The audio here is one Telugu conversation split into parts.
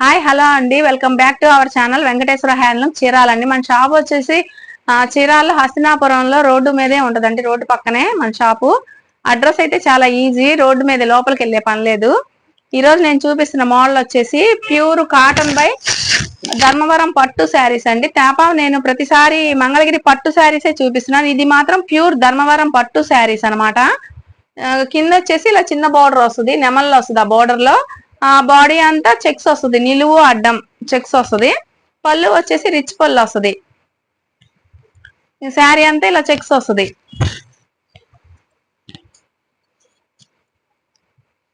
హాయ్ హలో అండి. Welcome back to our channel Venkateswara handloom చీరాలండి. మన షాప్ వచ్చేసి చీరాల హస్తినాపురంలో రోడ్డు మీదే ఉంటదండి రోడ్డు పక్కనే మన షాపు. అడ్రస్ అయితే చాలా ఈజీ రోడ్డు మీద లోపలికి వెళ్ళే పని లేదు. ఈ రోజు నేను చూపిస్తున్న మోడల్ వచ్చేసి ప్యూర్ కాటన్ బై ధర్మవరం పట్టు శారీస్ అండి. తేప నేను ప్రతిసారి మంగళగిరి పట్టు శారీసే చూపిస్తున్నాను. ఇది మాత్రం ప్యూర్ ధర్మవరం పట్టు శారీస్ అన్నమాట. కింద వచ్చేసి ఇలా చిన్న బార్డర్ వస్తుంది నెమల్లో వస్తుంది ఆ బార్డర్లో. బాడీ అంతా చెక్స్ వస్తుంది. నిలువు అడ్డం చెక్స్ వస్తుంది. పళ్ళు వచ్చేసి రిచ్ పళ్ళు వస్తుంది. శారీ అంతా ఇలా చెక్స్ వస్తుంది.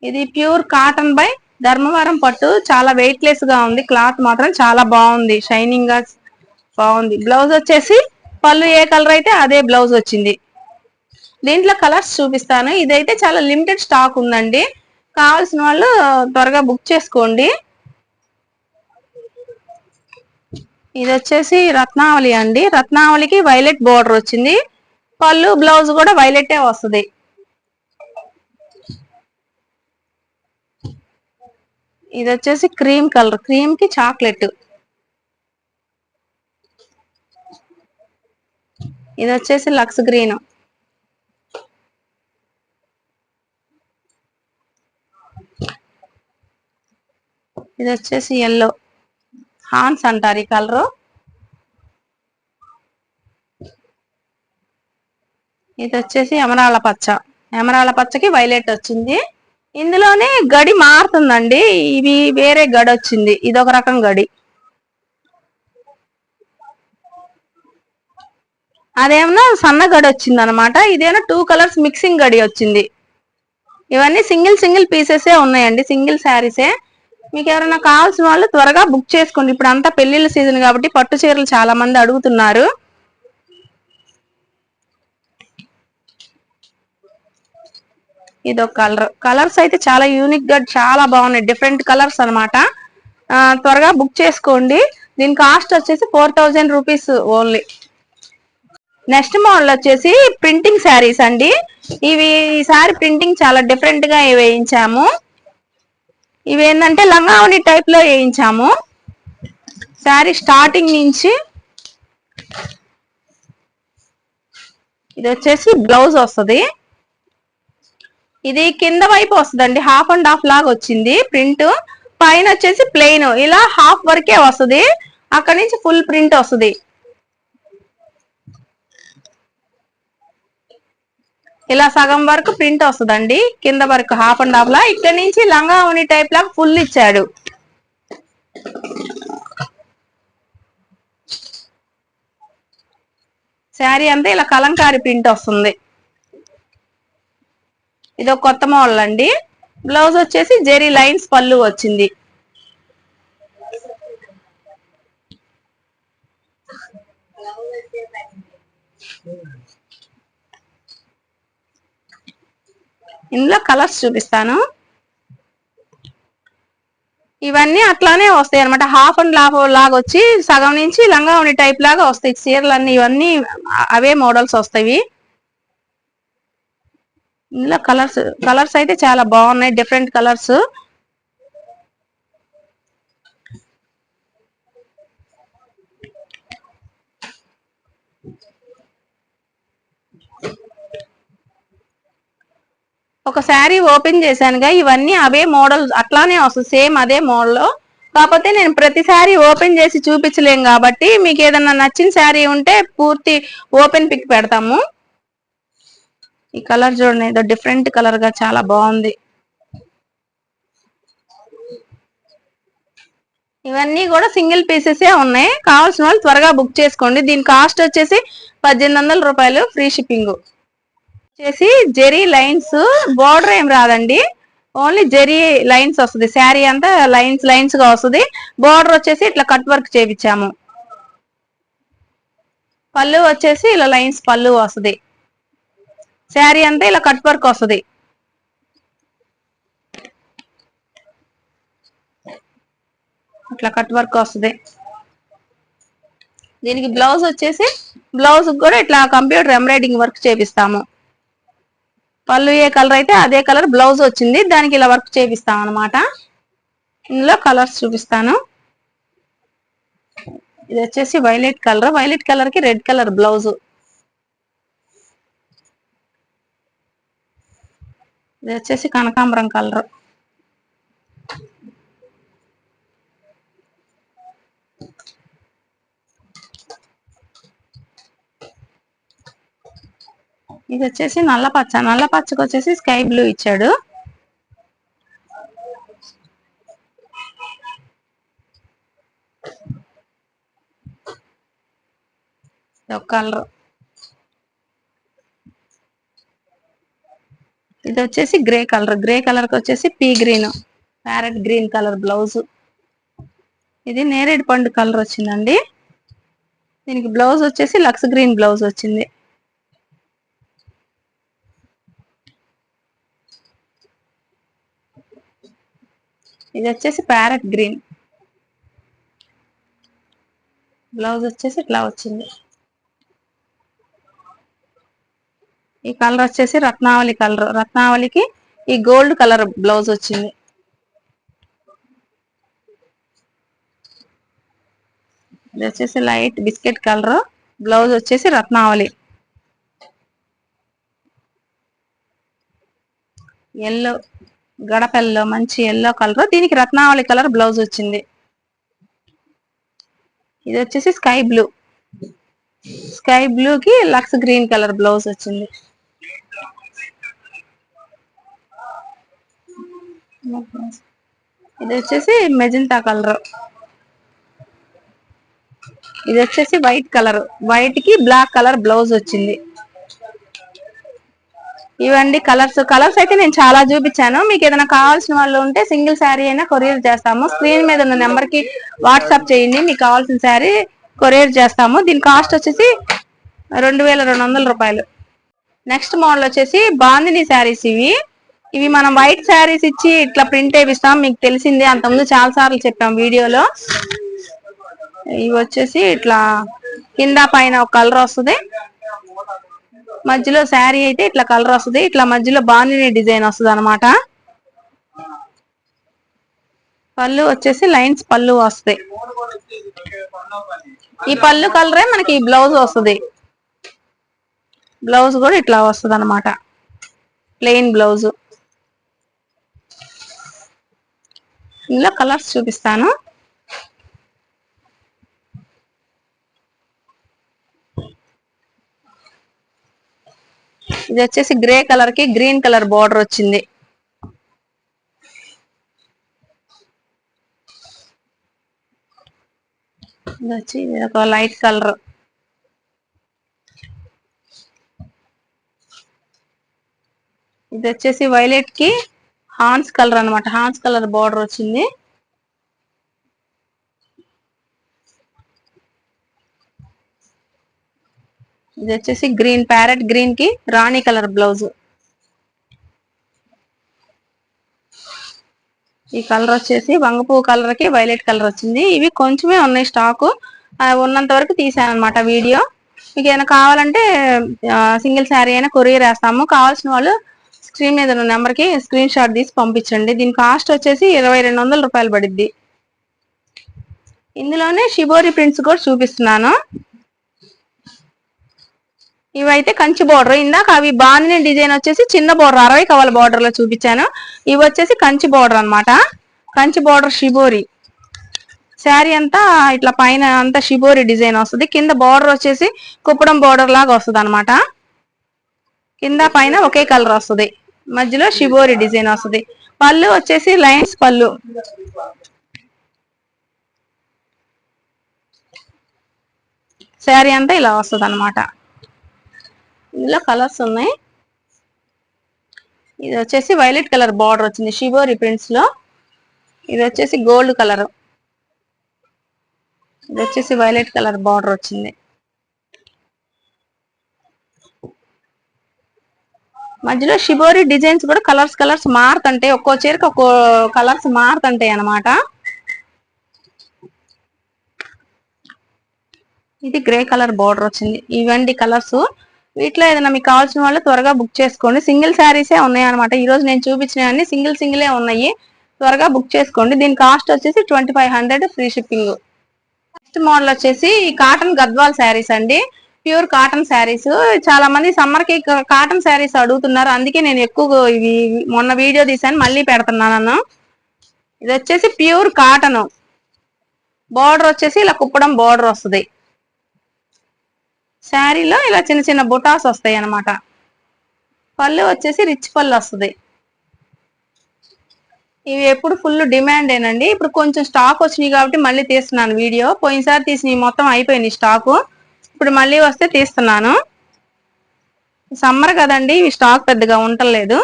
ఇది ప్యూర్ కాటన్ బై ధర్మవరం పట్టు. చాలా వెయిట్ లెస్గా ఉంది. క్లాత్ మాత్రం చాలా బాగుంది. షైనింగ్గా బాగుంది. బ్లౌజ్ వచ్చేసి పళ్ళు ఏ కలర్ అయితే అదే బ్లౌజ్ వచ్చింది. దీంట్లో కలర్స్ చూపిస్తాను. ఇదైతే చాలా లిమిటెడ్ స్టాక్ ఉందండి. కావాల్సిన వాళ్ళు త్వరగా బుక్ చేసుకోండి. ఇది వచ్చేసి రత్నావళి అండి. రత్నావళికి వైలెట్ బోర్డర్ వచ్చింది. పళ్ళు బ్లౌజ్ కూడా వైలెటే వస్తుంది. ఇది వచ్చేసి క్రీమ్ కలర్ క్రీమ్కి చాక్లెట్. ఇది వచ్చేసి లక్స్ గ్రీన్. ఇది వచ్చేసి ఎల్లో హాన్స్ అంటారు ఈ కలరు ఇది వచ్చేసి ఎమరాల పచ్చ. ఎమరాల పచ్చకి వైలెట్ వచ్చింది. ఇందులోనే గడి మారుతుందండి. ఇవి వేరే గడి వచ్చింది. ఇది ఒక రకం గడి. అదేమన్నా సన్న గడి వచ్చింది అనమాట ఇదేమో టూ కలర్స్ మిక్సింగ్ గడి వచ్చింది. ఇవన్నీ సింగిల్ సింగిల్ పీసెసే ఉన్నాయండి. సింగిల్ శారీసే మీకు ఎవరైనా కావాల్సిన వాళ్ళు త్వరగా బుక్ చేసుకోండి. ఇప్పుడు అంతా పెళ్ళిళ్ళ సీజన్ కాబట్టి పట్టు చీరలు చాలా మంది అడుగుతున్నారు. ఇదొక కలర్. కలర్స్ అయితే చాలా యూనిక్గా చాలా బాగున్నాయి. డిఫరెంట్ కలర్స్ అనమాట త్వరగా బుక్ చేసుకోండి. దీని కాస్ట్ వచ్చేసి four thousand rupees only. Next model వచ్చేసి ప్రింటింగ్ శారీస్ అండి. ఇవి ఈసారి ప్రింటింగ్ చాలా డిఫరెంట్గా వేయించాము. ఇవి ఏంటంటే లంగావని టైప్లో వేయించాము. శారీ స్టార్టింగ్ నుంచి ఇది వచ్చేసి బ్లౌజ్ వస్తుంది. ఇది కింద వైపు వస్తుందండి హాఫ్ అండ్ హాఫ్ లాగా వచ్చింది. ప్రింట్ పైన వచ్చేసి ప్లెయిన్ ఇలా హాఫ్ వరకే వస్తుంది. అక్కడ నుంచి ఫుల్ ప్రింట్ వస్తుంది. ఇలా సగం వరకు ప్రింట్ వస్తుందండి. కింద వరకు హాఫ్ అండ్ హాఫ్ లా. ఇక్కడ నుంచి లంగా ఉని టైప్ లాగా ఫుల్ ఇచ్చాడు. శారీ అంతా ఇలా కలంకారి ప్రింట్ వస్తుంది. ఇది ఒక కొత్త మోడల్ అండి. బ్లౌజ్ వచ్చేసి జెరీ లైన్స్ పళ్ళు వచ్చింది. ఇందులో కలర్స్ చూపిస్తాను. ఇవన్నీ అట్లానే వస్తాయి అనమాట హాఫ్ అండ్ హాఫ్ లాగా వచ్చి సగం నుంచి లంగా ఉండే టైప్ లాగా వస్తాయి. చీరలు అన్ని ఇవన్నీ అవే మోడల్స్ వస్తాయి. ఇందులో కలర్స్ కలర్స్ అయితే చాలా బాగున్నాయి. Different colours. ఒక శారీ ఓపెన్ చేశానుగా ఇవన్నీ అవే మోడల్ అట్లానే వస్తుంది సేమ్ అదే మోడల్ కాకపోతే నేను ప్రతి శారీ ఓపెన్ చేసి చూపించలేం కాబట్టి మీకు ఏదన్నా నచ్చిన శారీ ఉంటే పూర్తి ఓపెన్ పిక్ పెడతాము. ఈ కలర్ చూడండి ఏదో డిఫరెంట్ కలర్గా చాలా బాగుంది. ఇవన్నీ కూడా సింగిల్ పీసెసే ఉన్నాయి. కావాల్సిన వాళ్ళు త్వరగా బుక్ చేసుకోండి. దీని కాస్ట్ వచ్చేసి పద్దెనిమిది వందల రూపాయలు ఫ్రీ షిప్పింగ్. వచ్చేసి జెరీ లైన్స్ బోర్డర్ ఏం రాదండి. ఓన్లీ జెరీ లైన్స్ వస్తుంది. శారీ అంతా లైన్స్ లైన్స్గా వస్తుంది. బోర్డర్ వచ్చేసి ఇట్లా కట్ వర్క్ చేపించాము పళ్ళు వచ్చేసి ఇలా లైన్స్ పళ్ళు వస్తుంది. శారీ అంతా ఇలా కట్ వర్క్ వస్తుంది. ఇట్లా కట్ వర్క్ వస్తుంది. దీనికి బ్లౌజ్ వచ్చేసి బ్లౌజ్ కూడా ఇట్లా కంప్యూటర్ ఎంబ్రాయిడింగ్ వర్క్ చేపిస్తాము. పళ్ళు ఏ కలర్ అయితే అదే కలర్ బ్లౌజ్ వచ్చింది. దానికి ఇలా వర్క్ చేపిస్తాం అనమాట ఇందులో కలర్స్ చూపిస్తాను. ఇది వచ్చేసి వైలెట్ కలర్. వైలెట్ కలర్కి రెడ్ కలర్ బ్లౌజ్. ఇది వచ్చేసి కనకాంబరం కలర్. ఇది వచ్చేసి నల్ల పచ్చ. నల్ల పచ్చకి వచ్చేసి స్కై బ్లూ ఇచ్చాడు. ఒక కలర్. ఇది వచ్చేసి గ్రే కలర్. గ్రే కలర్కి వచ్చేసి pea green. Parrot green colour blouse. ఇది నేరేడు పండు కలర్ వచ్చిందండి దీనికి బ్లౌజ్ వచ్చేసి లక్స్ గ్రీన్ బ్లౌజ్ వచ్చింది ఇది వచ్చేసి ప్యారెట్ గ్రీన్. బ్లౌజ్ వచ్చేసి ఇట్లా వచ్చింది. ఈ కలర్ వచ్చేసి రత్నావళి కలర్. రత్నావళికి ఈ గోల్డ్ కలర్ బ్లౌజ్ వచ్చింది. ఇది వచ్చేసి లైట్ బిస్కెట్ కలర్. బ్లౌజ్ వచ్చేసి రత్నావళి. ఎల్లో. గడపెల్లో మంచి ఎల్లో కలర్ దీనికి రత్నావళి కలర్ బ్లౌజ్ వచ్చింది. ఇది వచ్చేసి స్కై బ్లూ స్కై బ్లూ కి లక్స్ గ్రీన్ కలర్ బ్లౌజ్ వచ్చింది. ఇది వచ్చేసి మెజంతా కలర్ ఇది వచ్చేసి వైట్ కలర్ వైట్కి బ్లాక్ కలర్ బ్లౌజ్ వచ్చింది. ఇవండి కలర్స్. కలర్స్ అయితే నేను చాలా చూపించాను. మీకు ఏదైనా కావాల్సిన వాళ్ళు ఉంటే సింగిల్ శారీ అయినా కొరియర్ చేస్తాము. స్క్రీన్ మీద ఉన్న నెంబర్కి వాట్సాప్ చేయండి. మీకు కావాల్సిన శారీ కొరియర్ చేస్తాము. దీని కాస్ట్ వచ్చేసి రెండు వేల రెండు వందల రూపాయలు. నెక్స్ట్ మోడల్ వచ్చేసి బాందిని శారీస్ ఇవి. ఇవి మనం వైట్ శారీస్ ఇచ్చి ఇట్లా ప్రింట్ వేపిస్తాం మీకు తెలిసిందే అంతకుముందు చాలా సార్లు చెప్పాం వీడియోలో. ఇవి వచ్చేసి ఇట్లా కింద పైన ఒక కలర్ వస్తుంది. మధ్యలో శారీ అయితే ఇట్లా కలర్ వస్తుంది. ఇట్లా మధ్యలో బాణిని డిజైన్ వస్తుంది అనమాట పళ్ళు వచ్చేసి లైన్స్ పళ్ళు వస్తాయి ఈ పళ్ళు కలరే మనకి బ్లౌజ్ వస్తుంది. బ్లౌజ్ కూడా ఇట్లా వస్తుంది అనమాట ప్లెయిన్ బ్లౌజ్. ఇందులో కలర్స్ చూపిస్తాను. ఇది వచ్చేసి గ్రే కలర్కి గ్రీన్ కలర్ బార్డర్ వచ్చింది. ఇది వచ్చి ఇది ఒక లైట్ కలర్. ఇది వచ్చేసి వైలెట్కి హాన్స్ కలర్ అన్నమాట. హాన్స్ కలర్ బార్డర్ వచ్చింది. ఇది వచ్చేసి గ్రీన్ ప్యారెట్ గ్రీన్కి రాణి కలర్ బ్లౌజ్ ఈ కలర్ వచ్చేసి వంగపువ్వు కలర్కి వైలెట్ కలర్ వచ్చింది. ఇవి కొంచెమే ఉన్నాయి స్టాకు ఉన్నంత వరకు తీసాను అనమాట వీడియో. మీకు ఏమైనా కావాలంటే సింగిల్ శారీ అయినా కొరియర్ వేస్తాము. కావాల్సిన వాళ్ళు స్క్రీన్ మీద ఉన్న నెంబర్కి స్క్రీన్ షాట్ తీసి పంపించండి. దీని కాస్ట్ వచ్చేసి ఇరవై రెండు వందల రూపాయలు పడిద్ది. ఇందులోనే షిబోరి ప్రింట్స్ కూడా చూపిస్తున్నాను. ఇవైతే కంచి బోర్డర్ ఇందాక అవి బాగానే డిజైన్ వచ్చేసి చిన్న బోర్డర్ అరవై కవల బోర్డర్లో చూపించాను. ఇవి వచ్చేసి కంచి బోర్డర్ అనమాట కంచి బోర్డర్ షిబోరి శారీ అంతా ఇట్లా పైన అంతా షిబోరి డిజైన్ వస్తుంది. కింద బోర్డర్ వచ్చేసి కుప్పడం బోర్డర్ లాగా వస్తుంది అనమాట కింద పైన ఒకే కలర్ వస్తుంది. మధ్యలో షిబోరి డిజైన్ వస్తుంది. పళ్ళు వచ్చేసి లైన్స్ పళ్ళు. శారీ అంతా ఇలా వస్తుంది అనమాట ఇందులో కలర్స్ ఉన్నాయి. ఇది వచ్చేసి వైలెట్ కలర్ బార్డర్ వచ్చింది షిబోరి ప్రింట్స్లో. ఇది వచ్చేసి గోల్డ్ కలర్. ఇది వచ్చేసి వైలెట్ కలర్ బార్డర్ వచ్చింది. మధ్యలో షిబోరి డిజైన్స్ కూడా కలర్స్ కలర్స్ మారుతుంటాయి. ఒక్కో చీరకి ఒక్కో కలర్స్ మారుతుంటాయి అన్నమాట. ఇది గ్రే కలర్ బార్డర్ వచ్చింది. ఇవండి కలర్స్. వీటిలో ఏదైనా మీకు కావాల్సిన వాళ్ళు త్వరగా బుక్ చేసుకోండి. సింగిల్ శారీసే ఉన్నాయి అనమాట ఈ రోజు నేను చూపించినవన్నీ సింగిల్ సింగిలే ఉన్నాయి. త్వరగా బుక్ చేసుకోండి. దీని కాస్ట్ వచ్చేసి twenty five hundred free shipping next model వచ్చేసి కాటన్ గద్వాల్ శారీస్ అండి. ప్యూర్ కాటన్ శారీస్ చాలా మంది సమ్మర్కి కాటన్ శారీస్ అడుగుతున్నారు. అందుకే నేను ఎక్కువ ఇవి మొన్న వీడియో తీసాను మళ్ళీ పెడుతున్నాను ఇది వచ్చేసి ప్యూర్ కాటన్ బార్డర్ వచ్చేసి ఇలా కుప్పడం బార్డర్ వస్తుంది. శారీలో ఇలా చిన్న చిన్న బుటాస్ వస్తాయి అన్నమాట పళ్ళు వచ్చేసి రిచ్ పళ్ళు వస్తుంది. ఇవి ఎప్పుడు ఫుల్ డిమాండ్ ఏనండి. ఇప్పుడు కొంచెం స్టాక్ వచ్చినాయి కాబట్టి మళ్ళీ తీస్తున్నాను వీడియో. పోయినసారి తీసినవి మొత్తం అయిపోయినాయి స్టాకు. ఇప్పుడు మళ్ళీ వస్తే తీస్తున్నాను. సమ్మర్ కదండి ఇవి స్టాక్ పెద్దగా ఉండలేదు.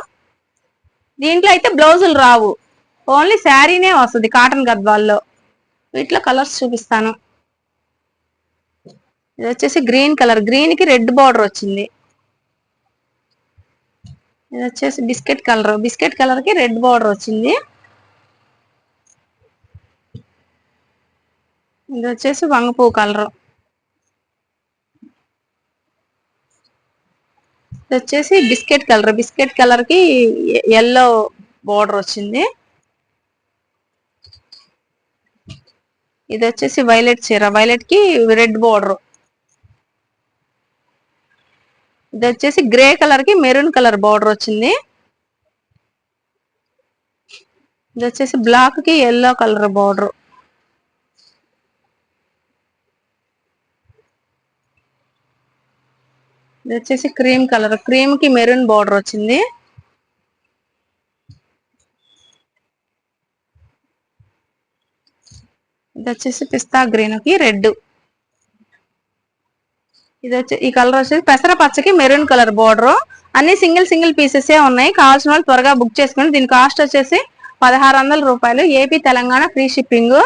దీంట్లో అయితే బ్లౌజులు రావు. ఓన్లీ శారీనే వస్తుంది కాటన్ గద్వాల్లో. వీటిలో కలర్స్ చూపిస్తాను. ఇది వచ్చేసి గ్రీన్ కలర్. గ్రీన్కి రెడ్ బార్డర్ వచ్చింది. ఇది వచ్చేసి బిస్కెట్ కలర్. బిస్కెట్ కలర్కి రెడ్ బార్డర్ వచ్చింది. ఇది వచ్చేసి వంగపూ కలర్. ఇది వచ్చేసి బిస్కెట్ కలర్. బిస్కెట్ కలర్కి ఎల్లో బార్డర్ వచ్చింది. ఇది వచ్చేసి వైలెట్ చీర. వైలెట్కి రెడ్ బార్డర్. ఇది వచ్చేసి గ్రే కలర్కి మెరూన్ కలర్ బార్డర్ వచ్చింది. ఇది వచ్చేసి బ్లాక్కి ఎల్లో కలర్ బార్డర్. ఇది వచ్చేసి క్రీమ్ కలర్ క్రీమ్కి మెరూన్ బార్డర్ వచ్చింది. ఇది వచ్చేసి పిస్తా గ్రీన్కి రెడ్. ఇది వచ్చి ఈ కలర్ వచ్చేసి పెసర పచ్చకి మెరూన్ కలర్ బోర్డర్ అన్ని సింగిల్ సింగిల్ పీసెస్ ఏ ఉన్నాయి. కావాల్సిన వాళ్ళు త్వరగా బుక్ చేసుకోండి దీని కాస్ట్ వచ్చేసి పదహారు వందల రూపాయలు. AP Telangana free shipping